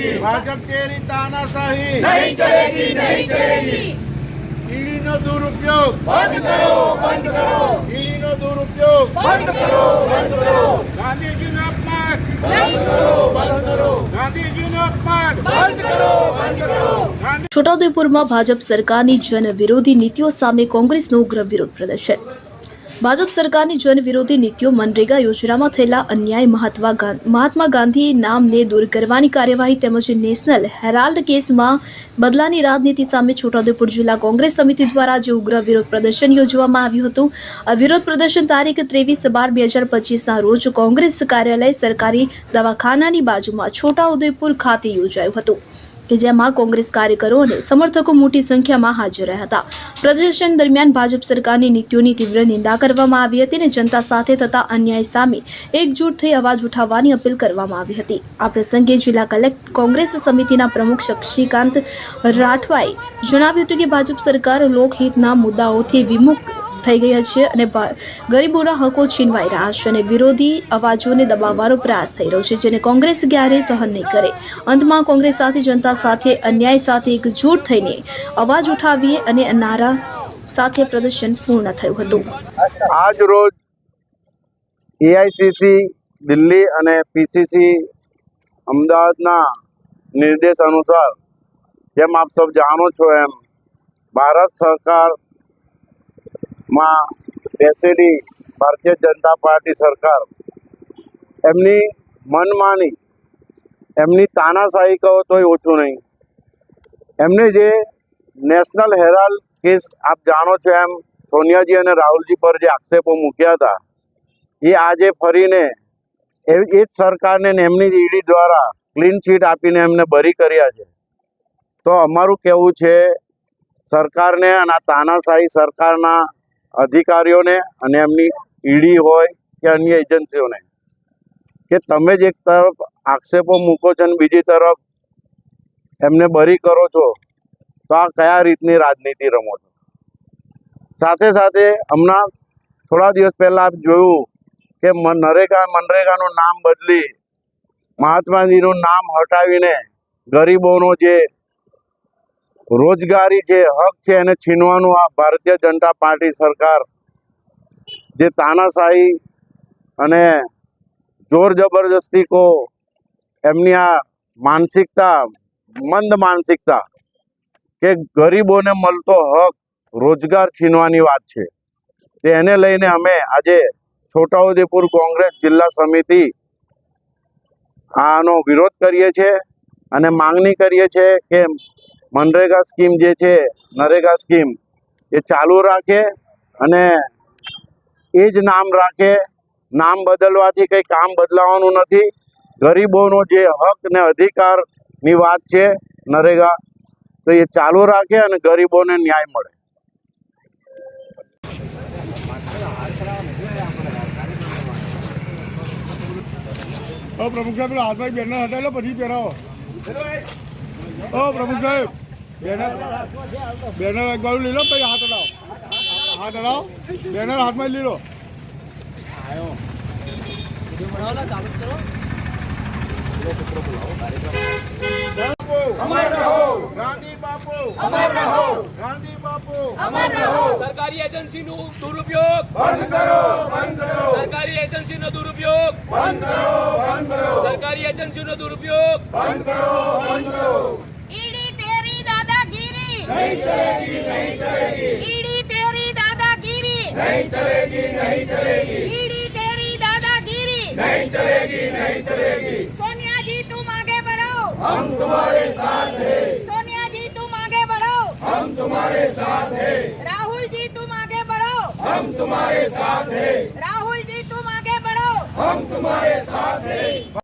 चलेगी ભાજપ તેરી તાનાશાહી नहीं चलेगी नहीं चलेगी ઈડીનો દુરુપયોગ बंद करो बंद करो ઈડીનો દુરુપયોગ बंद करो बंद करो ગાંધીજીનું અપમાન बंद करो बंद करो ગાંધીજીનું અપમાન बंद करो बंद करो છોટાઉદેપુરમાં ભાજપ સરકારની જન વિરોધી નીતિઓ સામે કોંગ્રેસનું ઉગ્ર વિરોધ પ્રદર્શન ભાજપ સરકારની જન વિરોધી નીતિઓ મનરેગા યોજનામાં થયેલા અન્યાય, મહાત્મા મહાત્મા ગાંધી નામને દૂર કરવાની કાર્યવાહી તેમજ નેશનલ હેરાલ્ડ કેસમાં બદલાની રાજનીતિ સામે છોટાઉદેપુર જિલ્લા કોંગ્રેસ સમિતિ દ્વારા આજે ઉગ્ર વિરોધ પ્રદર્શન યોજવામાં આવ્યું હતું. આ વિરોધ પ્રદર્શન તારીખ ત્રેવીસ બાર બે હજાર પચીસના રોજ કોંગ્રેસ કાર્યાલય સરકારી દવાખાનાની બાજુમાં છોટાઉદેપુર ખાતે યોજાયું હતું. કે જેમાં કોંગ્રેસ કાર્યકરો અને સમર્થકો મોટી સંખ્યામાં હાજર રહ્યા હતા. પ્રદર્શન દરમિયાન ભાજપ સરકારની નીતિઓની તીવ્ર નિંદા કરવામાં આવી હતી અને જનતા સાથે થતા અન્યાય સામે એકજૂટ થઈ અવાજ ઉઠાવવાની અપીલ કરવામાં આવી હતી. આ પ્રસંગે જિલ્લા કલેક્ટર કોંગ્રેસ સમિતિના પ્રમુખ શક્તિકાંત રાઠવાએ જણાવ્યું હતું કે ભાજપ સરકાર લોકહિતના મુદ્દાઓથી વિમુખ થઈ ગઈ છે અને ગરીબોના હકો છીનવાઈ રહ્યા છે અને વિરોધી અવાજોને દબાવવાનો પ્રયાસ થઈ રહ્યો છે, જેને કોંગ્રેસ ક્યારેય સહન નહીં કરે. અંતમાં કોંગ્રેસ સાથે, જનતા સાથે, અન્યાય સાથે એકજૂટ થઈને અવાજ ઉઠાવીએ અને નારા સાથે પ્રદર્શન પૂર્ણ થયું હતું. આજ રોજ એઆઈસીસી દિલ્હી અને પીસીસી અમદાવાદના નિર્દેશ અનુસાર, જેમ આપ સૌ જાણો છો એમ, ભારત સરકારમાં બેસેલી ભારતીય જનતા પાર્ટી સરકાર એમની મનમાની, એમની તાનાશાહી કહો તોય ઓછું નહીં. એમને જે નેશનલ હેરાલ્ડ કેસ આપ જાણો છો એમ, સોનિયાજી અને રાહુલજી પર જે આક્ષેપો મૂક્યા હતા, એ આજે ફરીને એ જ સરકારને એમની ઈડી દ્વારા ક્લીન ચીટ આપીને એમને બરી કર્યા છે. તો અમારું કહેવું છે, સરકારને અને આ તાનાશાહી સરકારના અધિકારીઓને અને એમની ઈડી હોય કે અન્ય એજન્સીઓને કે તમે જ એક તરફ આક્ષેપો મૂકો છો અને બીજી તરફ એમને બરી કરો છો, તો આ કયા રીતની રાજનીતિ રમો છો? સાથે સાથે હમણાં થોડા દિવસ પહેલાં આપ જોયું કે નરેગા, મનરેગાનું નામ બદલી મહાત્માજીનું નામ હટાવીને ગરીબોનો જે રોજગારી છે હક છે એને છીનવાનું આ ભારતીય જનતા પાર્ટી સરકાર જે તાનાશાહી અને જોર જબરજસ્તી કો એમની આ માનસિકતા, મંદ માનસિકતા કે ગરીબોને મળતો હક રોજગાર છીનવાની વાત છે. તે એને લઈને અમે આજે છોટાઉદેપુર કોંગ્રેસ જિલ્લા સમિતિ આનો વિરોધ કરીએ છીએ અને માંગણી કરીએ છીએ કે મનરેગા સ્કીમ જે છે, નરેગા સ્કીમ, એ ચાલુ રાખે અને એ જ નામ રાખે. નામ બદલવાથી કંઈ કામ બદલાવાનું નથી. ગરીબોનો જે હક ને અધિકારની વાત છે, નરેગા, તો એ ચાલુ રાખે અને ગરીબોને ન્યાય મળે. પ્રમુખ સાહેબ હાથમાં હટાવી લો પછી પહેરાવો. ઓ પ્રમુખ સાહેબ. બેનર બેનર એક બાજુ લઈ લો હાથ અડાવો હાથ અડાવો બેનર હાથમાં જ લઈ લો સરકારી એજન્સી નું દુરુપયોગ સરકારી दुरुपयोग। बंद करो बंद करो सरकारी एजेंसियों नो दुरुपयोग। बंद करो बंद करो ईडी तेरी दादागिरी। नहीं चलेगी नहीं चलेगी ईडी तेरी दादागिरी। नहीं चलेगी नहीं चलेगी ईडी तेरी दादागिरी। नहीं चलेगी नहीं चलेगी सोनिया जी तुम आगे बढ़ो। हम तुम्हारे साथ हैं सोनिया जी तुम आगे बढ़ो। हम तुम्हारे साथ हैं राहुल जी तुम आगे बढ़ो। हम तुम्हारे साथ हैं। हम तुम्हारे साथ हैं